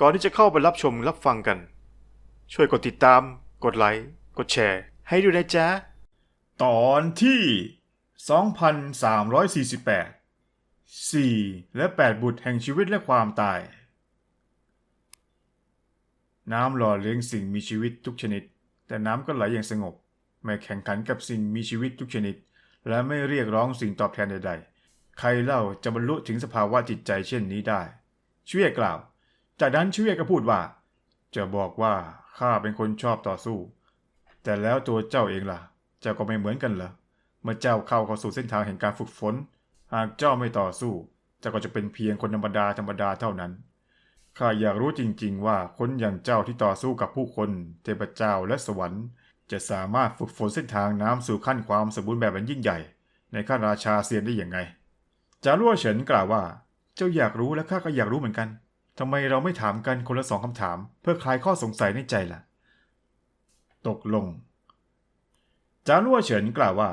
ก่อนที่จะเข้าไปรับชมรับฟังกัน ช่วยกดติดตาม กดไลค์ กดแชร์ ให้ด้วยนะจ๊ะ ตอนที่ 2348 4 และ 8 บุตรแห่งชีวิตและความตาย น้ำหล่อเลี้ยงสิ่งมีชีวิตทุกชนิด แต่น้ำก็ไหลอย่างสงบ ไม่แข่งขันกับสิ่งมีชีวิตทุกชนิด และไม่เรียกร้องสิ่งตอบแทนใดๆ ใครเล่าจะบรรลุถึงสภาวะจิตใจเช่นนี้ได้ช่วยกล่าว จากนั้นช่วก็พูดว่า จะบอกว่าข้าเป็นคนชอบต่อสู้ แต่แล้วตัวเจ้าเองล่ะ เจ้าก็ไม่เหมือนกันเหรอ เมื่อเจ้าเข้าเข้าสู่เส้นทางแห่งการฝึกฝน หากเจ้าไม่ต่อสู้ เจ้าก็จะเป็นเพียงคนธรรมดาธรรมดาเท่านั้น ข้าอยากรู้จริงๆ ว่าคนอย่างเจ้าที่ต่อสู้กับผู้คน เทพเจ้าและสวรรค์ จะสามารถฝึกฝนเส้นทางน้ำสู่ขั้นความสมบูรณ์แบบอันยิ่งใหญ่ ในขั้นราชาเซียนได้อย่างไงจารั่วเฉินกล่าวว่า เจ้าอยากรู้และข้าก็อยากรู้เหมือนกัน ทำไมเราไม่ถามกันคนละสองคำถาม เพื่อคลายข้อสงสัยในใจล่ะ ตกลง จารั่วเฉินกล่าวว่า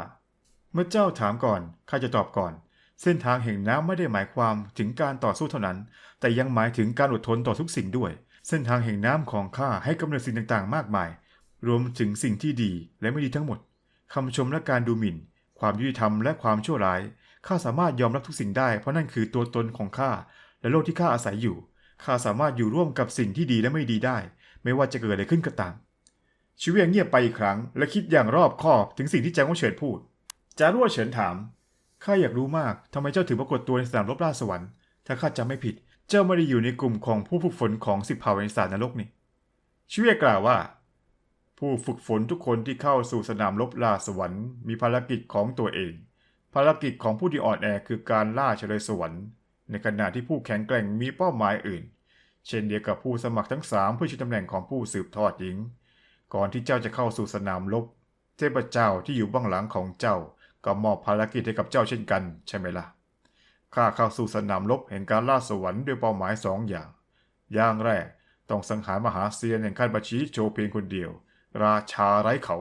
เมื่อเจ้าถามก่อนข้าจะตอบก่อน เส้นทางแห่งน้ำไม่ได้หมายความถึงการต่อสู้เท่านั้น แต่ยังหมายถึงการอดทนต่อทุกสิ่งด้วย เส้นทางแห่งน้ำของข้าให้กำเนิดสิ่งต่างๆ มากมาย รวมถึงสิ่งที่ดีและไม่ดีทั้งหมดคำชมและการดูหมิ่น ความยุติธรรมและความชั่วร้ายข้าสามารถยอมรับทุกสิ่งได้เพราะนั่นคือตัวตนของข้าและโลกที่ข้าอาศัยอยู่ ข้าสามารถอยู่ร่วมกับสิ่งที่ดีและไม่ดีได้ ไม่ว่าจะเกิดอะไรขึ้นก็ตามชีวิตเงียบไปอีกครั้ง และคิดอย่างรอบคอบถึงสิ่งที่แจ้งว่าเฉินพูด จารั่วเฉินถาม ข้าอยากรู้มากทำไมเจ้าถึงปรากฏตัวในสนามรบราสวรรค์ ถ้าข้าจำไม่ผิด เจ้าไม่ได้อยู่ในกลุ่มของผู้ฝึกฝนของสิบเผ่าในสารนรกนี่ชีวิตกล่าวว่า ผู้ฝึกฝนทุกคนที่เข้าสู่สนามรบราสวรรค์ มีภารกิจของตัวเอง ภารกิจของผู้ที่อ่อนแอคือการล่าเฉลยสวรรค์ ในขณะที่ผู้แข็งแกร่งมีเป้าหมายอื่น เช่นเดียวกับผู้สมัครทั้งสามเพื่อชิงตำแหน่งของผู้สืบทอดหญิง ก่อนที่เจ้าจะเข้าสู่สนามรบเทพเจ้าที่อยู่เบื้องหลังของเจ้าก็มอบภารกิจให้กับเจ้าเช่นกันใช่ไหมล่ะข้าเข้าสู่สนามรบแห่งการล่าสวรรค์ด้วยเป้าหมายสองอย่าง อย่างแรกต้องสังหารมหาเซียนแห่งขั้นบัชีโจเพียงคนเดียว ราชาไร้เขา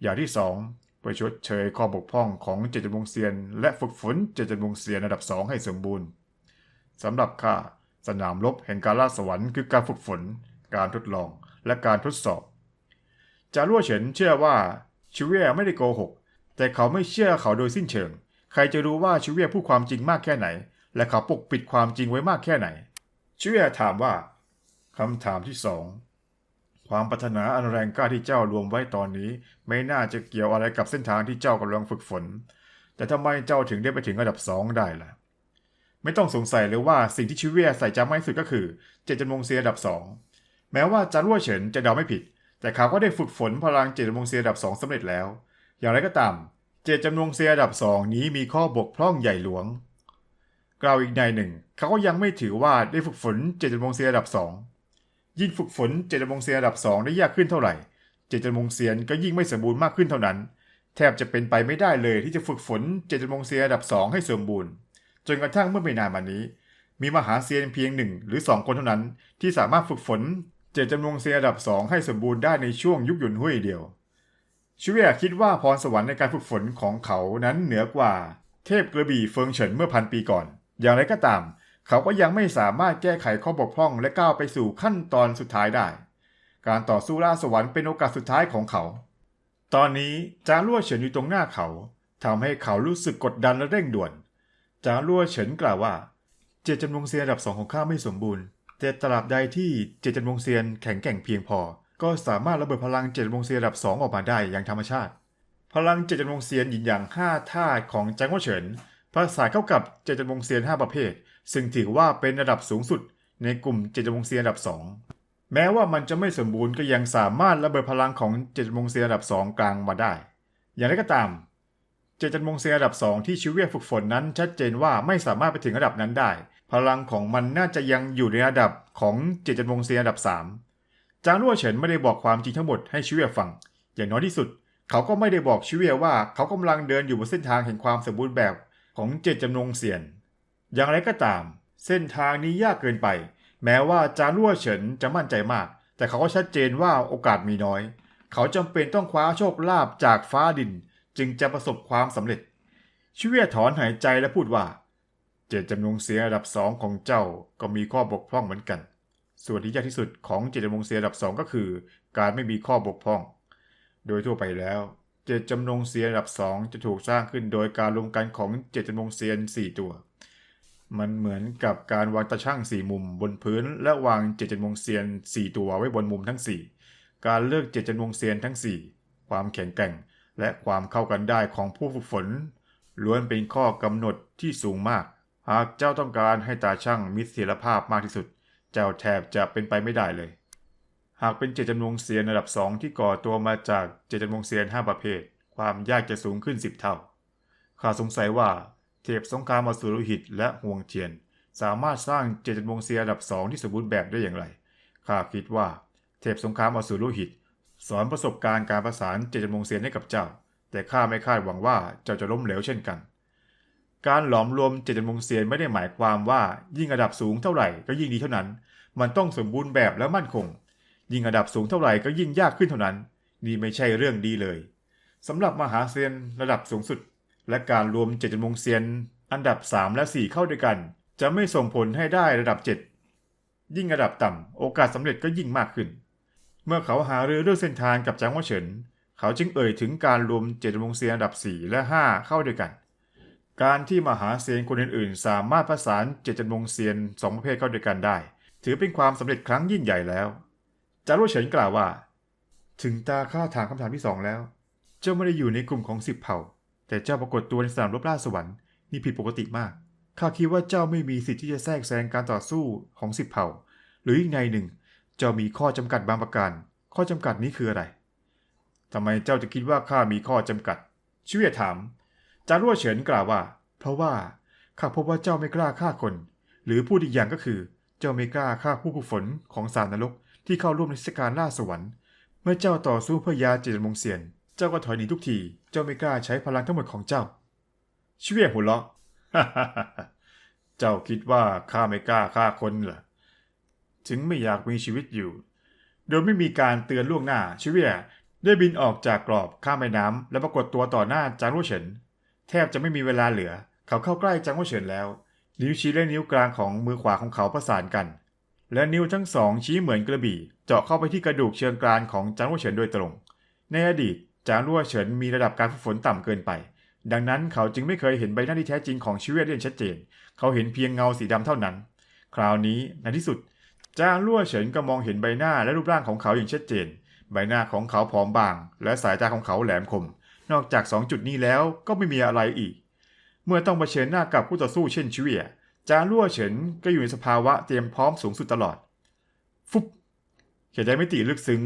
อย่างที่สอง ไปชดเชยข้อบกพร่องของเจจำนงเซียน และฝึกฝนเจจำนงเซียนระดับสองให้สมบูรณ์สำหรับข้าสนามรบแห่งการล่าสวรรค์คือการฝึกฝน การทดลองและการทดสอบ จารั่วเฉินเชื่อว่าชิเว่ไม่ได้โกหก แต่เขาไม่เชื่อเขาโดยสิ้นเชิง ใครจะรู้ว่าชิเว่พูดความจริงมากแค่ไหน และเขาปกปิดความจริงไว้มากแค่ไหนชิเว่ถามว่าคำถามที่สอง ความปรารถนาอันแรงกล้าที่เจ้ารวมไว้ตอนนี้ ไม่น่าจะเกี่ยวอะไรกับเส้นทางที่เจ้ากำลังฝึกฝน แต่ทำไมเจ้าถึงได้ไปถึงระดับสองได้ล่ะ ไม่ต้องสงสัยเลยว่าสิ่งที่ชิเว่ใส่ใจมากที่สุดก็คือเจตจำนงเซียระดับสองแม้ว่าจารั่วเฉินจะเดาไม่ผิด แต่เขาก็ได้ฝึกฝนพลังเจตจำนงเซียระดับสองสำเร็จแล้ว อย่างไรก็ตาม เจตจำนงเซียระดับสองนี้มีข้อบกพร่องใหญ่หลวง กล่าวอีกในหนึ่ง เขาก็ยังไม่ถือว่าได้ฝึกฝนเจตจำนงเซียระดับสอง ยิ่งฝึกฝนเจตจำนงเซียระดับสองได้ยากขึ้นเท่าไหร่ เจตจำนงเซียนก็ยิ่งไม่สมบูรณ์มากขึ้นเท่านั้น แทบจะเป็นไปไม่ได้เลยที่จะฝึกฝนเจตจำนงเซียระดับสองให้สมบูรณ์ จนกระทั่งเมื่อไม่นานมานี้ มีมหาเซียนเพียงหนึ่งหรือสองคนเท่านั้น ที่สามารถฝึกฝนเจตจำนงเซียระดับสองให้สมบูรณ์ได้ในช่วงยุคหยุนหุ้ยเดียวชเวียคิดว่าพรสวรรค์ในการฝึกฝนของเขานั้นเหนือกว่า เทพกระบี่เฟิงเฉินเมื่อพันปีก่อน อย่างไรก็ตาม เขาก็ยังไม่สามารถแก้ไขข้อบกพร่องและก้าวไปสู่ขั้นตอนสุดท้ายได้ การต่อสู้ล่าสวรรค์เป็นโอกาสสุดท้ายของเขา ตอนนี้จางลั่วเฉินอยู่ตรงหน้าเขาทำให้เขารู้สึกกดดันและเร่งด่วนจางลั่วเฉินกล่าวว่า เจตจำนงเซียนระดับสองของข้าไม่สมบูรณ์ แต่ตราบใดที่เจตจำนงเซียนแข็งแกร่งเพียงพอ ก็สามารถระเบิดพลังเจตจำนงเซียนระดับสองออกมาได้อย่างธรรมชาติ พลังเจตจำนงเซียนหยินหยางห้าธาของจางลั่วเฉินผสานเข้ากับเจตจำนงเซียนห้าประเภท ซึ่งถือว่าเป็นระดับสูงสุดในกลุ่มเจตจำนงเซียนระดับสองแม้ว่ามันจะไม่สมบูรณ์ก็ยังสามารถระเบิดพลังของเจตจำนงเซียนระดับสองกลางมาได้ อย่างไรก็ตาม เจตจำนงเซียนระดับสองที่ชิเวียฝึกฝนนั้น ชัดเจนว่าไม่สามารถไปถึงระดับนั้นได้ พลังของมันน่าจะยังอยู่ในระดับของเจตจำนงเซียนระดับ 3 จางรั่วเฉินไม่ได้บอกความจริงทั้งหมดให้ชิเวียฟัง อย่างน้อยที่สุด เขาก็ไม่ได้บอกชิเวียว่า เขากำลังเดินอยู่บนเส้นทางแห่งความสมบูรณ์แบบของเจตจำนงเซียน อย่างไรก็ตาม เส้นทางนี้ยากเกินไป แม้ว่าจารั่วเฉินจะมั่นใจมาก แต่เขาก็ชัดเจนว่าโอกาสมีน้อย เขาจำเป็นต้องคว้าโชคลาภจากฟ้าดิน จึงจะประสบความสำเร็จชิเวียถอนหายใจและพูดว่า เจตจำนงเสียระดับสองของเจ้าก็มีข้อบกพร่องเหมือนกัน ส่วนที่ยากที่สุดของเจตจำนงเซียระดับ2ก็คือ การไม่มีข้อบกพร่อง โดยทั่วไปแล้วเจตจำนงเซียระดับ2จะถูกสร้างขึ้นโดยการรวมกันของเจตจำนงเซียน4ตัว มันเหมือนกับการวางตาช่างสี่มุมบนพื้น และวางเจตจำนงเซียน4ตัวไว้บนมุมทั้ง4การเลือกเจตจำนงเซียนทั้ง4ความแข็งแกร่ง และความเข้ากันได้ของผู้ฝึกฝน ล้วนเป็นข้อกำหนดที่สูงมาก หากเจ้าต้องการให้ตาช่างมีเสถียรภาพมากที่สุด เจ้าแทบจะเป็นไปไม่ได้เลย หากเป็นเจตจำนงเซียนระดับ2ที่ก่อตัวมาจากเจตจำนงเซียน5ประเภท ความยากจะสูงขึ้น10เท่าข้าสงสัยว่า เทพสงครามอสูรหิตและห่วงเทียน สามารถสร้างเจตจำนงเซียนระดับ2ที่สมบูรณ์แบบได้อย่างไร ข้าคิดว่า เทพสงครามอสูรหิต สอนประสบการณ์การประสานเจตจำนงเซียนให้กับเจ้า แต่ข้าไม่คาดหวังว่าเจ้าจะล้มเหลวเช่นกัน การหลอมรวมเจตจำนงเซียนไม่ได้หมายความว่ายิ่งระดับสูงเท่าไหร่ก็ยิ่งดีเท่านั้น มันต้องสมบูรณ์แบบและมั่นคง ยิ่งระดับสูงเท่าไหร่ก็ยิ่งยากขึ้นเท่านั้น นี่ไม่ใช่เรื่องดีเลยสำหรับมหาเซียนระดับสูงสุด และการรวมเจตจำนงเซียน อันดับ 3 และ 4 เข้าด้วยกัน จะไม่ส่งผลให้ได้ระดับ 7 ยิ่งระดับต่ำโอกาสสำเร็จก็ยิ่งมากขึ้น เมื่อเขาหารือเรื่องเส้นทางกับจางว่าเฉิน เขาจึงเอ่ยถึงการรวมเจตจำนงเซียนอันดับ 4 และ 5 เข้าด้วยกัน การที่มหาเซียนคนอื่นๆ สามารถผสานเจตจำนงเซียนสองประเภทเข้าด้วยกันได้ ถือเป็นความสำเร็จครั้งยิ่งใหญ่แล้วจารุเฉินกล่าวว่า ถึงตาข้าถามคำถามที่สองแล้ว เจ้าไม่ได้อยู่ในกลุ่มของสิบเผ่า แต่เจ้าปรากฏตัวในสนามรบล่าสวรรค์นี่ผิดปกติมาก ข้าคิดว่าเจ้าไม่มีสิทธิ์ที่จะแทรกแซงการต่อสู้ของสิบเผ่า หรืออีกในหนึ่ง เจ้ามีข้อจำกัดบางประการ ข้อจำกัดนี้คืออะไรทำไมเจ้าจะคิดว่าข้ามีข้อจำกัดชิเวียถาม จารุเฉินกล่าวว่า เพราะว่าข้าพบว่าเจ้าไม่กล้าฆ่าคน หรือพูดอีกอย่างก็คือ เจ้าไม่กล้าฆ่าผู้กุฝนของสารนรกที่เข้าร่วมในเทศกาลล่าสวรรค์ เมื่อเจ้าต่อสู้เพื่อยาเจตจำนงเซียน เจ้าก็ถอยหนีทุกที เจ้าไม่กล้าใช้พลังทั้งหมดของเจ้าชิเวียหัวเราะเจ้าคิดว่าข้าไม่กล้าฆ่าคนเหรอ ถึงไม่อยากมีชีวิตอยู่ โดยไม่มีการเตือนล่วงหน้าชิเวียได้บินออกจากกรอบข้ามแม่น้ำและปรากฏตัวต่อหน้าจางรู่เฉิน แทบจะไม่มีเวลาเหลือ เขาเข้าใกล้จางรู่เฉินแล้ว นิ้วชี้และนิ้วกลางของมือขวาของเขาประสานกัน และนิ้วทั้งสองชี้เหมือนกระบี่ เจาะเข้าไปที่กระดูกเชิงกรานของจางรู่เฉินโดยตรง ในอดีต จางรู่เฉินมีระดับการฝึกฝนต่ำเกินไป ดังนั้นเขาจึงไม่เคยเห็นใบหน้าที่แท้จริงของชิเวียได้อย่างชัดเจน เขาเห็นเพียงเงาสีดำเท่านั้น คราวนี้ในที่สุดจางลั่วเฉินก็มองเห็นใบหน้าและรูปร่างของเขาอย่างชัดเจน ใบหน้าของเขาผอมบาง และสายตาของเขาแหลมคม นอกจากสองจุดนี้แล้วก็ไม่มีอะไรอีก เมื่อต้องเผชิญหน้ากับคู่ต่อสู้เช่นชิเวียจางลั่วเฉินก็อยู่ในสภาวะเตรียมพร้อมสูงสุดตลอด ฟุบเขียนแดนมิติลึกซึ้ง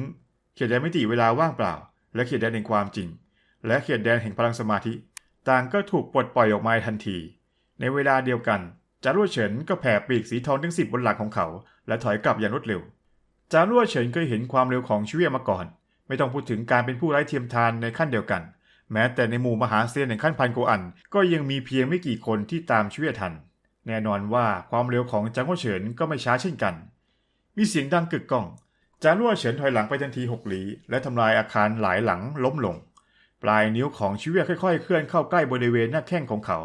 เขียนแดนมิติเวลาว่างเปล่า และเขียแดนแห่งความจริง และเขียแดนแห่งพลังสมาธิ ต่างก็ถูกปลดปล่อยออกมาทันที ในเวลาเดียวกัน จารั่วเฉินก็แผ่ปีกสีทองทั้งสิบบนหลังของเขา และถอยกลับอย่างรวดเร็ว จารั่วเฉินเคยเห็นความเร็วของชิเวียมาก่อน ไม่ต้องพูดถึงการเป็นผู้ไร้เทียมทานในขั้นเดียวกัน แม้แต่ในหมู่มหาเซียนในขั้นพันโกอัน ก็ยังมีเพียงไม่กี่คนที่ตามชิเวียทัน แน่นอนว่าความเร็วของจางรั่วเฉินก็ไม่ช้าเช่นกัน มีเสียงดังกึกก้อง จารั่วเฉินถอยหลังไปทันทีหกหลี และทำลายอาคารหลายหลังล้มลง ปลายนิ้วของชิเวียค่อยๆ เคลื่อนเข้าใกล้บริเวณหน้าแข้งของเขา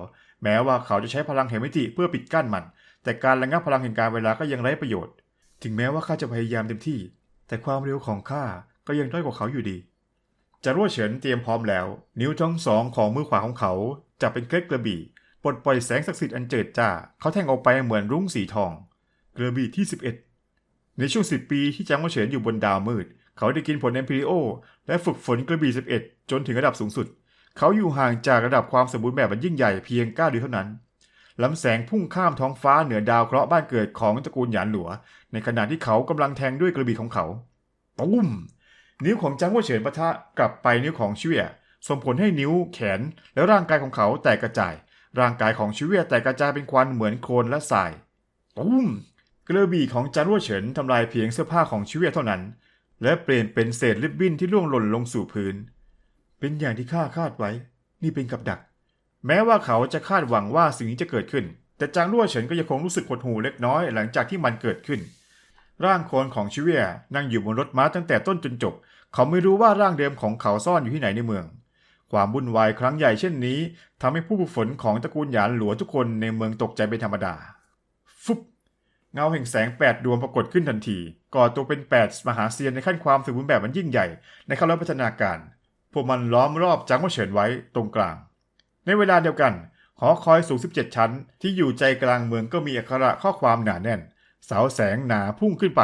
แม้ว่าเขาจะใช้พลังแห่งมิติเพื่อปิดกั้นมัน แต่การระงับพลังแห่งการเวลาก็ยังไร้ประโยชน์ ถึงแม้ว่าข้าจะพยายามเต็มที่ แต่ความเร็วของข้าก็ยังด้อยกว่าเขาอยู่ดีจารวเฉินเตรียมพร้อมแล้ว นิ้วทั้งสองของมือขวาของเขาจับเป็นเคล็ดกระบี่ปลดปล่อยแสงศักดิ์สิทธิ์อันเจิดจ้าเขาแทงออกไปเหมือนรุ้งสีทอง กระบี่ที่ 11 ในช่วง 10 ปีที่จางว่าเฉินอยู่บนดาวมืด เขาได้กินผลเอมพิริโอและฝึกฝนกระบี่ 11 จนถึงระดับสูงสุด เขาอยู่ห่างจากระดับความสมบูรณ์แบบอันยิ่งใหญ่เพียง9เดือนเท่านั้นลำแสงพุ่งข้ามท้องฟ้าเหนือดาวเคราะห์บ้านเกิดของตระกูลหยานหลัว ในขณะที่เขากำลังแทงด้วยกระบี่ของเขาตุ้มนิ้วของจางว่าเฉินปะทะกลับไปนิ้วของชิเวียส่งผลให้นิ้วแขน และร่างกายของเขาแตกกระจาย ร่างกายของชิเวียแตกกระจายเป็นควันเหมือนโคลนและทรายตุ้ม กระบี่ของจางว่าเฉินทำลายเพียงเสื้อผ้าของชิเวียเท่านั้น และเปลี่ยนเป็นเศษริบบิ้นที่ร่วงหล่นลงสู่พื้น เป็นอย่างที่ข้าคาดไว้ นี่เป็นกับดัก แม้ว่าเขาจะคาดหวังว่าสิ่งนี้จะเกิดขึ้น แต่จางรั่วเฉินก็ยังคงรู้สึกหดหู่เล็กน้อยหลังจากที่มันเกิดขึ้น ร่างโคลนของชิเวียนั่งอยู่บนรถม้าตั้งแต่ต้นจนจบ เขาไม่รู้ว่าร่างเดิมของเขาซ่อนอยู่ที่ไหนในเมือง ความวุ่นวายครั้งใหญ่เช่นนี้ทำให้ผู้ฝึกฝนของตระกูลหยานหลัวทุกคนในเมืองตกใจเป็นธรรมดา ฟุบ เงาแห่งแสงแปดดวงปรากฏขึ้นทันที ก่อตัวเป็นแปดมหาเซียนในขั้นความสมบูรณ์แบบมันยิ่งใหญ่ ในขั้นรับพัฒนาการ พวกมันล้อมรอบจางหว่าเฉินไว้ตรงกลาง ในเวลาเดียวกันหอคอยสูง 17 ชั้น ที่อยู่ใจกลางเมืองก็มีอักขระข้อความหนาแน่น เสาแสงหนาพุ่งขึ้นไป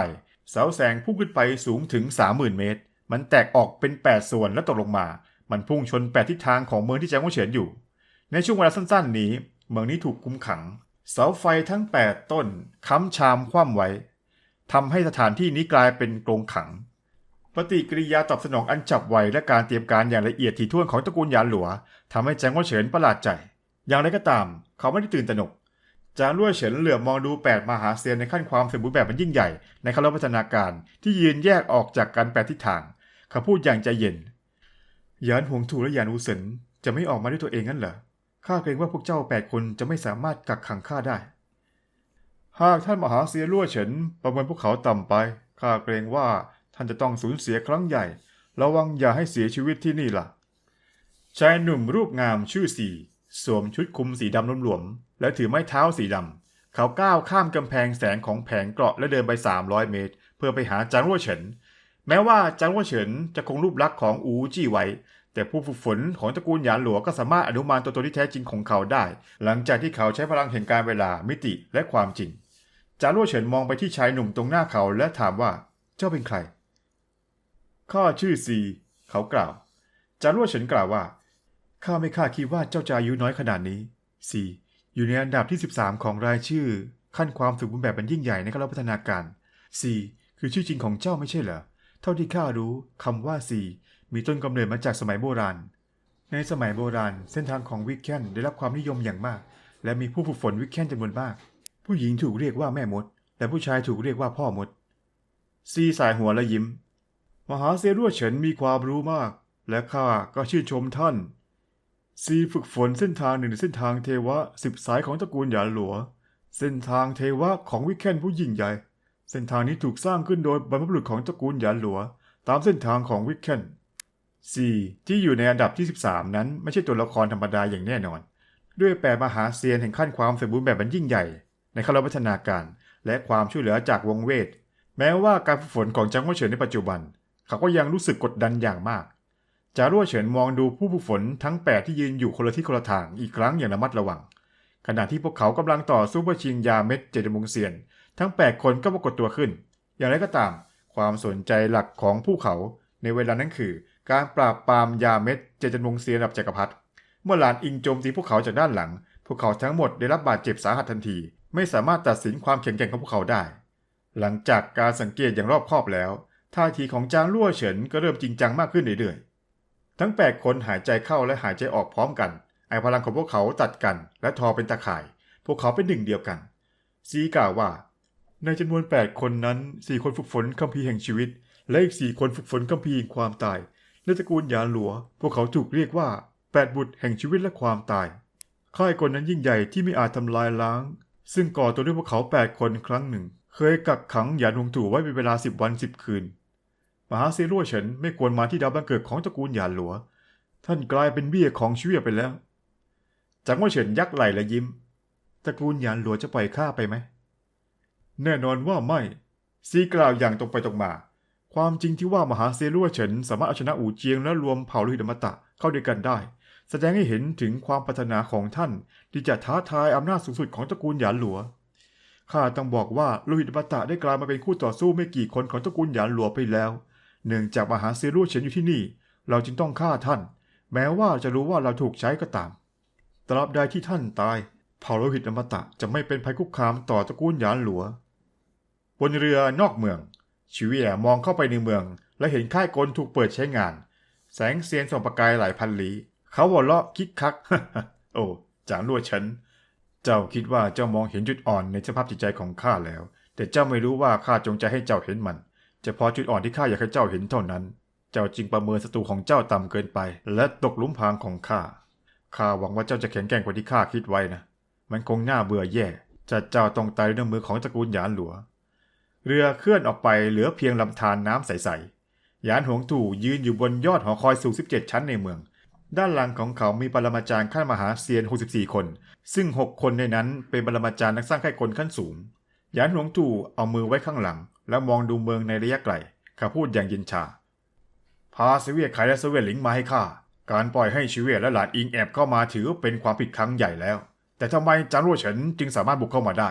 เสาแสงพุ่งขึ้นไปสูงถึง 30,000 เมตร มันแตกออกเป็น 8 ส่วนแล้วตกลงมา มันพุ่งชน 8 ทิศทางของเมืองที่จ้งหว่าเฉินอยู่ ในช่วงเวลาสั้น ๆ นี้ เมืองนี้ถูกคุมขัง เสาไฟทั้ง 8 ต้นค้ำชามคว่ำไว้ทำให้สถานที่นี้กลายเป็นกรงขัง ปฏิกิริยาตอบสนองอันฉับไวและการเตรียมการอย่างละเอียดถี่ถ้วนของตระกูลหยานหลัวทำให้แจ้งว่าเฉินประหลาดใจ อย่างไรก็ตาม เขาไม่ได้ตื่นตระหนกจางลั่วเฉินเหลือบมองดูแปดมหาเซียนในขั้นความสมบูรณ์แบบมันยิ่งใหญ่ ในคณะพัฒนาการที่ยืนแยกออกจากกันแปดทิศทาง เขาพูดอย่างใจเย็นหยานหวงถูและหยานอูเซินจะไม่ออกมาด้วยตัวเองงั้นเหรอ ข้าเกรงว่าพวกเจ้าแปดคนจะไม่สามารถกักขังข้าได้ หากท่านมหาเซียลั่วเฉินประเมินพวกเขาต่ำไป ข้าเกรงว่าท่านจะต้องสูญเสียครั้งใหญ่ ระวังอย่าให้เสียชีวิตที่นี่ล่ะ ชายหนุ่มรูปงามชื่อสีสวมชุดคลุมสีดำหลวมๆ และถือไม้เท้าสีดำ เขาก้าวข้ามกำแพงแสงของแผงเกราะและเดินไป 300 เมตร เพื่อไปหาจางรั่วเฉิน แม้ว่าจางรั่วเฉินจะคงรูปลักษณ์ของอูจี้ไว้ แต่ผู้ฝึกฝนของตระกูลหยานหลัวก็สามารถอนุมานตัวตนที่แท้จริงของเขาได้ หลังจากที่เขาใช้พลังแห่งการเวลามิติและความจริง จารั่วเฉินมองไปที่ชายหนุ่มตรงหน้าเขาและถามว่า เจ้าเป็นใคร ข้าชื่อซี เขากล่าว จารั่วเฉินกล่าวว่า ข้าไม่คาดคิดว่าเจ้าจะอายุน้อยขนาดนี้ ซี อยู่ในอันดับที่ 13 ของรายชื่อ ขั้นความสมบูรณ์แบบเป็นยิ่งใหญ่ในการพัฒนาการ ซี คือชื่อจริงของเจ้าไม่ใช่เหรอ เท่าที่ข้ารู้คำว่าซี มีต้นกำเนิดมาจากสมัยโบราณ ในสมัยโบราณ เส้นทางของวิกเคนได้รับความนิยมอย่างมาก และมีผู้ฝึกฝนวิกเคนจำนวนมาก ผู้หญิงถูกเรียกว่าแม่มด และผู้ชายถูกเรียกว่าพ่อมด ซีสายหัวและยิ้ม มหาเซรั่วเฉินมีความรู้มาก และข้าก็ชื่นชมท่าน ซีฝึกฝนเส้นทางหนึ่งในเส้นทางเทวะสิบสายของตระกูลหยาหลัว เส้นทางเทวะของวิกเคนผู้ยิ่งใหญ่ เส้นทางนี้ถูกสร้างขึ้นโดยบรรพบุรุษของตระกูลหยาหลัว ตามเส้นทางของวิกเคน ซีที่อยู่ในอันดับที่ 13 นั้นไม่ใช่ตัวละครธรรมดาอย่างแน่นอน ด้วยแปลมหาเซียนแห่งขั้นความสมบูรณ์แบบมันยิ่งใหญ่ ในขั้นพัฒนาการ และความช่วยเหลือจากวงเวท แม้ว่าการฝึกฝนของจังวัดเฉินในปัจจุบัน เขาก็ยังรู้สึกกดดันอย่างมาก จารั่วเฉินมองดูผู้ฝึกฝนทั้ง 8 ที่ยืนอยู่คนละที่คนละทางอีกครั้งอย่างระมัดระวัง ขณะที่พวกเขากำลังต่อสู้เพื่อชิงยาเม็ดเจดมงเซียน ทั้ง 8 คนก็ปรากฏตัวขึ้น อย่างไรก็ตาม ความสนใจหลักของผู้เขา ในเวลานั้นคือ การปราบปรามยาเม็ดเจดมงเซียนระดับจักรพรรดิเมื่อหลานอิงโจมตีพวกเขาจากด้านหลัง พวกเขาทั้งหมดได้รับบาดเจ็บสาหัสทันที ไม่สามารถตัดสินความแข็งแกร่งของพวกเขาได้ หลังจากการสังเกตอย่างรอบคอบแล้วท่าทีของจางลั่วเฉินก็เริ่มจริงจังมากขึ้นเรื่อยๆ ทั้ง 8 คนหายใจเข้าและหายใจออกพร้อมกัน ไอพลังของพวกเขาตัดกันและทอเป็นตาข่าย พวกเขาเป็นหนึ่งเดียวกัน ซีกล่าวว่า ในจำนวน 8 คนนั้น 4 คนฝึกฝนคัมภีร์แห่งชีวิต และอีก4คนฝึกฝนคัมภีร์แห่งความตายในตระกูลหยานหลัว พวกเขาถูกเรียกว่า8บุตรแห่งชีวิตและความตาย ค่ายกลนั้นยิ่งใหญ่ที่ไม่อาจทำลายล้าง ซึ่งก่อตัวด้วยพวกเขา8คนครั้งหนึ่ง เคยกักขังหยานหวงตู่ไว้เป็นเวลา10วัน10คืน มหาเซรั่วเฉินไม่ควรมาที่ดาวบังเกิดของตระกูลหยานหลัว ท่านกลายเป็นเบี้ยของชีวิตไปแล้วจากว่าเฉินยักไหลและยิ้ม ตระกูลหยานหลัวจะปล่อยข้าไปไหม แน่นอนว่าไม่ซีกล่าวอย่างตรงไปตรงมา ความจริงที่ว่ามหาเซรั่วเฉินสามารถเอาชนะอู่เจียงและรวมเผ่าลุหิตอมตะเข้าด้วยกันได้ แสดงให้เห็นถึงความพัฒนาของท่าน ที่จะท้าทายอำนาจสูงสุดของตระกูลหยานหลัวข้าต้องบอกว่าลหิตอมตะได้กลายมาเป็นคู่ต่อสู้ไม่กี่คนของตระกูลหยานหลัวไปแล้ว เนื่องจากมหาเซรั่วเฉินอยู่ที่นี่ เราจึงต้องฆ่าท่าน แม้ว่าจะรู้ว่าเราถูกใช้ก็ตามตราบใดที่ท่านตายเผ่าโลหิตอมตะจะไม่เป็นภัยคุกคามต่อตระกูลหยานหลัว บนเรือนอกเมือง ชิเวียมองเข้าไปในเมือง และเห็นค่ายกลถูกเปิดใช้งาน แสงเซียนส่องประกายหลายพันลี้ เขาหัวเราะคิกคัก โอ้จางรั่วฉัน เจ้าคิดว่าเจ้ามองเห็นจุดอ่อนในสภาพจิตใจของข้าแล้ว แต่เจ้าไม่รู้ว่าข้าจงใจให้เจ้าเห็นมันเฉพาะจุดอ่อนที่ข้าอยากให้เจ้าเห็นเท่านั้น เจ้าจึงประเมินศัตรูของเจ้าต่ำเกินไป และตกหลุมพรางของข้าข้าหวังว่าเจ้าจะแข็งแกร่งกว่าที่ข้าคิดไว้นะ มันคงน่าเบื่อแย่จะเจ้าต้องตายด้วยมือของตระกูลหยานหลัว เรือเคลื่อนออกไปเหลือเพียงลำธารน้ำใสๆยานหวงตู่ยืนอยู่บนยอดหอคอยสูง 17 ชั้นในเมือง ด้านหลังของเขามีปรมาจารย์ขั้นมหาเซียน 64 คน ซึ่ง 6 คนในนั้นเป็นปรมาจารย์นักสร้างค่ายกลขั้นสูง ยานหลวงตู่เอามือไว้ข้างหลัง แล้วมองดูเมืองในระยะไกลเขาพูดอย่างเย็นชา พาเสเวียไขและเสเวียหลิงมาให้ข้าการปล่อยให้ชีเวียและหลานอิงแอบเข้ามาถือเป็นความผิดครั้งใหญ่แล้ว แต่ทำไมจางรั่วเฉินจึงสามารถบุกเข้ามาได้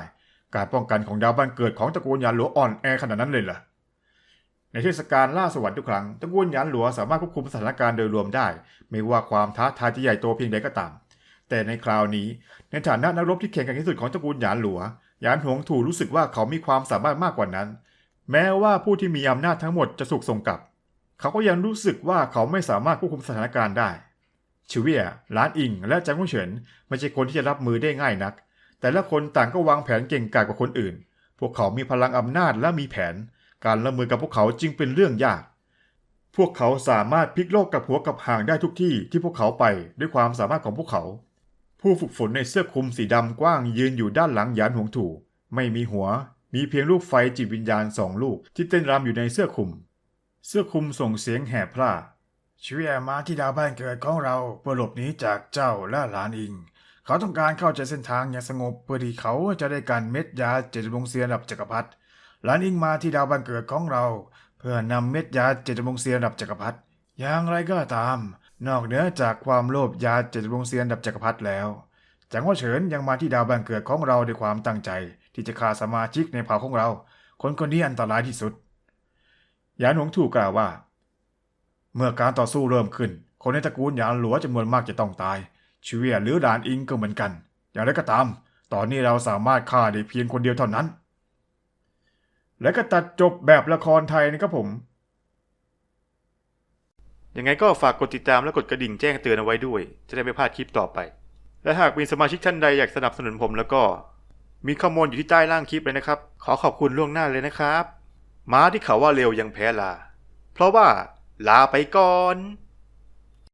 การป้องกันของดาวบ้านเกิดของตระกูลหยานหลวอ่อนแอขนาดนั้นเลยเหรอในเทศกาลล่าสวรรค์ทุกครั้งตระกูลหยานหลัวสามารถควบคุมสถานการณ์โดยรวมได้ ไม่ว่าความท้าทายจะใหญ่โตเพียงใดก็ตาม แต่ในคราวนี้ในฐานะนักรบที่แข็งกร่งที่สุดของตระกูลหยานหลัวหยานหวงถูรู้สึกว่าเขามีความสามารถมากกว่านั้น แม้ว่าผู้ที่มีอำนาจทั้งหมดจะถูกส่งกลับ เขาก็ยังรู้สึกว่าเขาไม่สามารถควบคุมสถานการณ์ได้ชิเวียหลานอิง และจางกุ้งเฉินไม่ใช่คนที่จะรับมือได้ง่ายนัก แต่ละคนต่างก็วางแผนเก่งกาจกว่าคนอื่น พวกเขามีพลังอำนาจและมีแผน การละมือกับพวกเขาจึงเป็นเรื่องยาก พวกเขาสามารถพลิกโลกกับหัวกับหางได้ทุกที่ที่พวกเขาไปด้วยความสามารถของพวกเขา ผู้ฝึกฝนในเสื้อคลุมสีดำกว้างยืนอยู่ด้านหลังหยานหวงถูไม่มีหัว มีเพียงลูกไฟจิตวิญญาณสองลูกที่เต้นรำอยู่ในเสื้อคลุม เสื้อคลุมส่งเสียงแหบพร่าชีวิตมาที่ดาวบ้านเกิดของเราเพื่อหลบหนีจากเจ้าและหลานอิง เขาต้องการเข้าใจเส้นทางอย่างสงบเพื่อที่เขาจะได้กันเม็ดยาเจ็ดวงเซียนระดับจักรพรรดิหลานอิงมาที่ดาวบ้านเกิดของเรา เพื่อนำเม็ดยาเจ็ดวงเซียนระดับจักรพรรดิอย่างไรก็ตาม นอกเหนือจากความโลภยาเจ็ดวงเซียนระดับจักรพรรดิแล้วจังหวะเฉินยังมาที่ดาวบ้านเกิดของเราด้วยความตั้งใจ ที่จะฆ่าสมาชิกในเผ่าของเรา คนคนนี้อันตรายที่สุดหยานหวงถูกกล่าวว่า เมื่อการต่อสู้เริ่มขึ้น คนในตระกูลหยานหลัวจำนวนมากจะต้องตาย ชเวียหรือหลานอิงก็เหมือนกัน อย่างไรก็ตาม ตอนนี้เราสามารถฆ่าได้เพียงคนเดียวเท่านั้น และก็ตัดจบแบบละครไทยนะครับผมยังไงก็ฝากกดติดตามและกดกระดิ่งแจ้งเตือนเอาไว้ด้วย จะได้ไม่พลาดคลิปต่อไป และหากมีสมาชิกท่านใดอยากสนับสนุนผมแล้วก็ มีข้อมูลอยู่ที่ใต้ล่างคลิปเลยนะครับ ขอขอบคุณล่วงหน้าเลยนะครับ ม้าที่เขาว่าเร็วยังแพ้ลา เพราะว่าลาไปก่อน